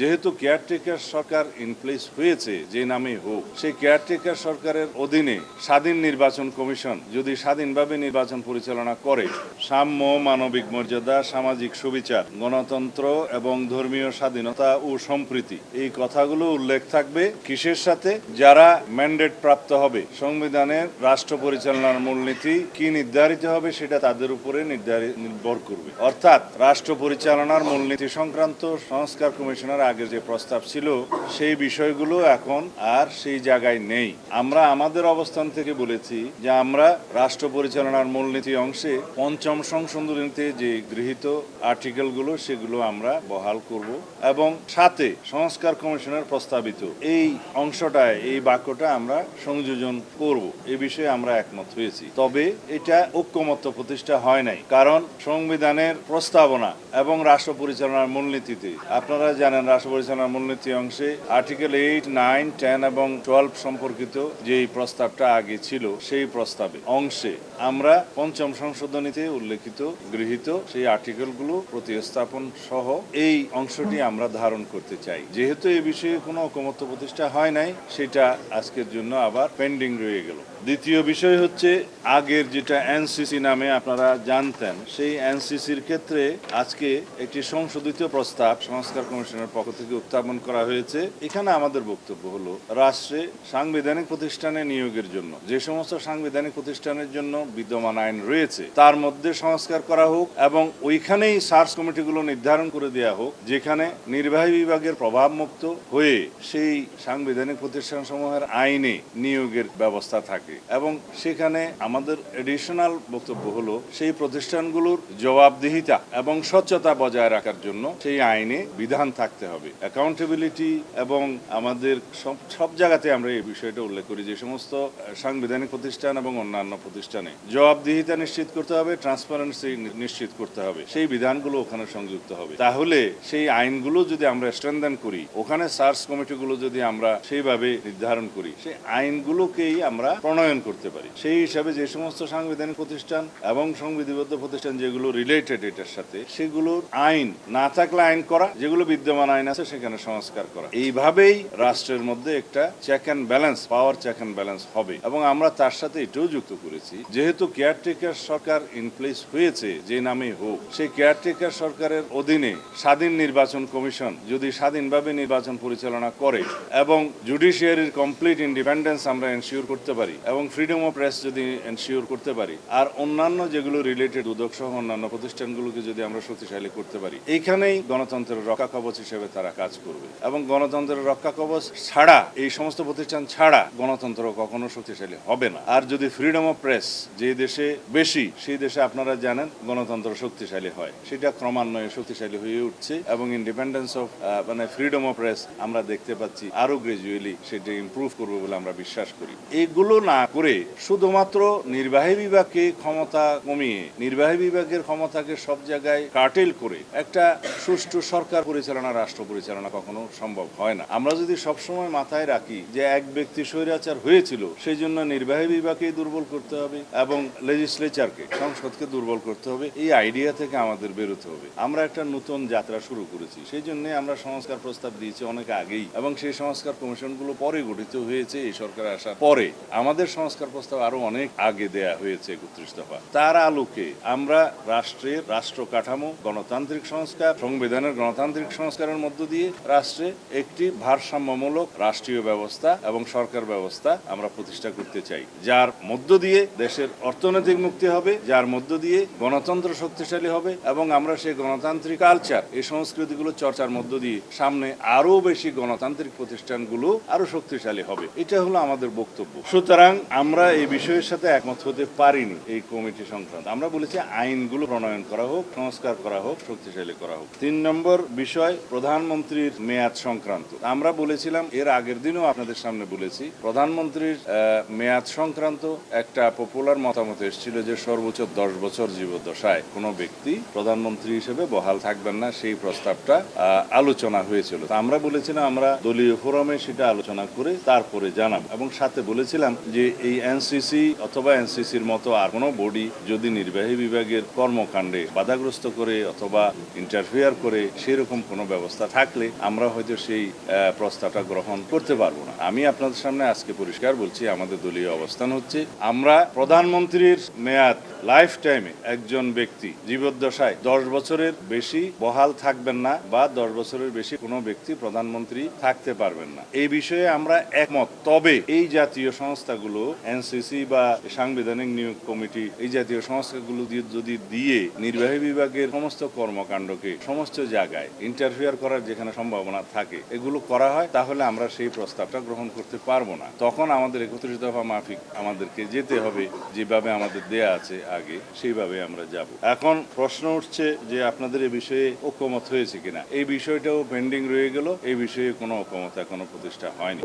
যেহেতু caretaker Sarkar in place হয়েছে, যে নামে হোক, সেই কেয়ারটেকার সরকারের অধীনে স্বাধীন নির্বাচন কমিশন যদি স্বাধীনভাবে নির্বাচন পরিচালনা করে, সাম্য মানবিক মর্যাদা, সামাজিক সুবিচার, গণতন্ত্র এবং ধর্মীয় স্বাধীনতা ও সম্প্রীতি, এই কথাগুলো উল্লেখ থাকবে কিসের সাথে? যারা ম্যান্ডেট প্রাপ্ত হবে, সংবিধানের রাষ্ট্র পরিচালনার মূলনীতি কি নির্ধারিত হবে সেটা তাদের উপরে নির্ধারিত নির্ভর করবে। অর্থাৎ রাষ্ট্র পরিচালনার মূলনীতি সংক্রান্ত সংস্কার কমিশনের আগে যে প্রস্তাব ছিল, সেই বিষয়গুলো এখন আর সেই জায়গায় নেই। আমরা আমাদের অবস্থান থেকে বলেছি যে আমরা রাষ্ট্র পরিচালনার মূলনীতি অংশে পঞ্চম সংশোধনীতে যে গৃহীত আর্টিকেলগুলো, সেগুলো আমরা বহাল করব এবং সাথে সংস্কার কমিশনের প্রস্তাবিত এই অংশটায়, এই বাক্যটা আমরা সংযোজন করব। এ বিষয়ে আমরা একমত হয়েছি। তবে এটা ঐক্যমত্য প্রতিষ্ঠা হয় নাই। কারণ সংবিধানের প্রস্তাবনা এবং রাষ্ট্র পরিচালনার মূলনীতিতে, আপনারা জানেন রাষ্ট্র পরিচালনার মূলনীতি অংশে আর্টিকেল এইট, নাইন, টেন এবং টুয়েলভ সম্পর্কিত যেই প্রস্তাবটা আগে ছিল, সেই প্রস্তাবে অংশে আমরা পঞ্চম সংশোধনীতে উল্লেখিত, গৃহীত সেই আর্টিকেলগুলো প্রতিস্থাপন সহ এই অংশটি আমরা ধারণ করতে চাই। যেহেতু এই বিষয়ে কোনো ঐকমত্য প্রতিষ্ঠা হয় নাই, সেটা আজকের জন্য আবার পেন্ডিং রয়ে গেল। দ্বিতীয় বিষয় হচ্ছে, আগের যেটা এনসিসি নামে আপনারা জানতেন, সেই এনসিসির ক্ষেত্রে আজকে একটি সংশোধিত প্রস্তাব সংস্কার কমিশনের পক্ষ থেকে উত্থাপন করা হয়েছে। এখানে আমাদের বক্তব্য হলো, রাষ্ট্রে সাংবিধানিক প্রতিষ্ঠানে নিয়োগের জন্য, যে সমস্ত সাংবিধানিক প্রতিষ্ঠানের জন্য বিদ্যমান আইন রয়েছে, তার মধ্যে সংস্কার করা হোক এবং ওইখানেই সার্চ কমিটিগুলো নির্ধারণ করে দেওয়া হোক, যেখানে নির্বাহী বিভাগের প্রভাব মুক্ত হয়ে সেই সাংবিধানিক প্রতিষ্ঠান সমূহের আইনে নিয়োগের ব্যবস্থা থাকে। এবং সেখানে আমাদের এডিশনাল বক্তব্য হলো, সেই প্রতিষ্ঠানগুলোর জবাবদিহিতা এবং স্বচ্ছতা বজায় রাখার জন্য সেই আইনে বিধান থাকতে হবে। অ্যাকাউন্টেবিলিটি এবং আমাদের সব সব জায়গাতে আমরা এই বিষয়টা উল্লেখ করি যে সমস্ত সাংবিধানিক প্রতিষ্ঠান এবং অন্যান্য প্রতিষ্ঠানে জবাবদিহিতা নিশ্চিত করতে হবে ট্রান্সপারেন্সি নিশ্চিত করতে হবে, সেই বিধানগুলো ওখানে সংযুক্ত হবে। তাহলে সেই আইনগুলো যদি আমরা স্ট্রেনদেন করি, ওখানে সার্চ কমিটিগুলো যদি আমরা সেইভাবে নির্ধারণ করি, সেই আইনগুলোকেই আমরা প্রণয়ন করতে পারি। সেই হিসাবে যে সমস্ত সাংবিধানিক প্রতিষ্ঠান এবং সংবিধিবদ্ধ প্রতিষ্ঠান যেগুলো রিলেটেড এটার সাথে, সেগুলোর আইন না থাকলে আইন করা, যেগুলো বিদ্যমান আইন আছে, সেখানে সংস্কার করা। এইভাবেই রাষ্ট্রের মধ্যে একটা check and balance power check and balance হবে। এবং আমরা তার সাথে এটাও যুক্ত করেছি, যেহেতু কেয়ারটেকার সরকার ইন প্লেস হয়েছে, যে নামে হোক, সেই কেয়ারটেকার সরকারের অধীনে স্বাধীন নির্বাচন কমিশন যদি স্বাধীনভাবে নির্বাচন পরিচালনা করে, এবং জুডিশিয়ারির কমপ্লিট ইন্ডিপেন্ডেন্স আমরা এনশিওর করতে পারি, এবং ফ্রিডম অফ প্রেস যদি এনশিওর করতে পারি, আর অন্যান্য যেগুলো রিলেটেড উদ্যোগ সহ অন্যান্য প্রতিষ্ঠানগুলোকে যদি আমরা শক্তিশালী করতে পারি, এইখানেই গণতন্ত্রের রক্ষা কবচ হিসেবে তারা কাজ করবে। এবং গণতন্ত্রের রক্ষা কবচ ছাড়া, এই সমস্ত প্রতিষ্ঠান ছাড়া গণতন্ত্র কখনো শক্তিশালী হবে না। আর যদি ফ্রিডম অফ প্রেস যে দেশে বেশি, সেই দেশে আপনারা জানেন গণতন্ত্র শক্তিশালী হয়। সেটা ক্রমান্বয়ে শক্তিশালী হয়ে উঠছে এবং ইন্ডিপেন্ডেন্স অফ মানে ফ্রিডম অফ প্রেস আমরা দেখতে পাচ্ছি আরও গ্রাজুয়ালি সেটা ইমপ্রুভ করবে বলে আমরা বিশ্বাস করি। এগুলো না করে শুধুমাত্র নির্বাহী বিভাগকে ক্ষমতা কমিয়ে, নির্বাহী বিভাগের ক্ষমতাকে সব জায়গায় কাটেল করে একটা সুষ্ঠু সরকার পরিচালনা রাষ্ট্র পরিচালনা কখনো সম্ভব হয় না। আমরা যদি সবসময় মাথায় রাখি যে এক ব্যক্তি স্বৈরাচার হয়েছিল সেই জন্য নির্বাহী বিভাগকে দুর্বল করতে হবে এবং লেজিসলেচারকে সংসদকে দুর্বল করতে হবে। এই আইডিয়া থেকে আমাদের বেরোতে হবে। আমরা একটা নতুন যাত্রা শুরু করেছি সেই জন্য আমরা সংস্কার প্রস্তাব দিয়েছি অনেক আগেই এবং সেই সংস্কার কমিশনগুলো পরে গঠিত হয়েছে, এই সরকার আসার পরে। আমাদের সংস্কার প্রস্তাব আরও অনেক আগে দেয়া হয়েছে একত্রিশ দফা। তার আলোকে আমরা রাষ্ট্রের রাষ্ট্র কাঠামো, গণতান্ত্রিক সংস্কার, সংবিধানের গণতান্ত্রিক সংস্কারের মধ্য দিয়ে রাষ্ট্রে একটি ভারসাম্যমূলক রাষ্ট্রীয় ব্যবস্থা এবং সরকার ব্যবস্থা আমরা প্রতিষ্ঠা করতে চাই। যার মধ্য দিয়ে দেশের অর্থনৈতিক মুক্তি হবে, যার মধ্য দিয়ে গণতন্ত্র শক্তিশালী হবে এবং আমরা সেই গণতান্ত্রিক কালচার এই সংস্কৃতিগুলো চর্চার মধ্য দিয়ে সামনে আরও বেশি গণতান্ত্রিক প্রতিষ্ঠানগুলো আরও শক্তিশালী হবে। এটা হলো আমাদের বক্তব্য। সুতরাং আমরা এই বিষয়ের সাথে একমত হতে পারিনি এই কমিটি সংক্রান্ত। আমরা বলেছি আইনগুলো প্রণয়ন করা হোক, সংস্কার করা হোক, শক্তিশালী করা হোক। তিন নম্বর বিষয় প্রধানমন্ত্রীর মেয়াদ সংক্রান্ত। আমরা বলেছিলাম, এর আগের দিনও আপনাদের সামনে বলেছি, প্রধানমন্ত্রীর মেয়াদ সংক্রান্ত একটা পপুলার মতামত এসেছিল যে সর্বোচ্চ দশ বছর জীবদ্দশায় কোনো ব্যক্তি প্রধানমন্ত্রী হিসেবে বহাল থাকবেন না, সেই প্রস্তাবটা আলোচনা হয়েছিল। আমরা বলেছিলাম, আমরা দলীয় ফোরামে সেটা আলোচনা করে তারপরে জানাব। এবং সাথে বলেছিলাম যে যে এই এনসিসি অথবা এনসিসির মতো আর কোনো বডি যদি নির্বাহী বিভাগের কর্মকাণ্ডে বাধাগ্রস্ত করে অথবা ইন্টারফেয়ার করে, সেরকম কোনো ব্যবস্থা থাকলে আমরা হয়তো সেই প্রস্তাবটা গ্রহণ করতে পারব না। আমি আপনাদের সামনে আজকে পরিষ্কার বলছি, আমাদের দলীয় অবস্থান হচ্ছে, আমরা প্রধানমন্ত্রীর মেয়াদ লাইফ টাইমে একজন ব্যক্তি, জীবদ্দশায় দশ বছরের বেশি বহাল থাকবেন না বা দশ বছরের বেশি কোনো ব্যক্তি প্রধানমন্ত্রী থাকতে পারবেন না। এই বিষয়ে আমরা একমত। তবে এই জাতীয় সংস্থাগুলো, এনসিসি বা সাংবিধানিক নিয়োগ কমিটি, এই জাতীয় সংস্থাগুলো যদি দিয়ে নির্বাহী বিভাগের সমস্ত কর্মকাণ্ডকে সমস্ত জায়গায় ইন্টারফিয়ার করার যেখানে সম্ভাবনা থাকে, এগুলো করা হয়, তাহলে আমরা সেই প্রস্তাবটা গ্রহণ করতে পারব না। তখন আমাদের একত্রিত হওয়া মাফিক আমাদেরকে যেতে হবে, যেভাবে আমাদের দেয়া আছে আগে, সেইভাবে আমরা যাব। এখন প্রশ্ন উঠছে যে আপনাদের এই বিষয়ে ঐক্যমত হয়েছে কিনা। এই বিষয়টাও পেন্ডিং রয়ে গেল। এই বিষয়ে কোনো ঐক্যমত এখনও প্রতিষ্ঠা হয়নি।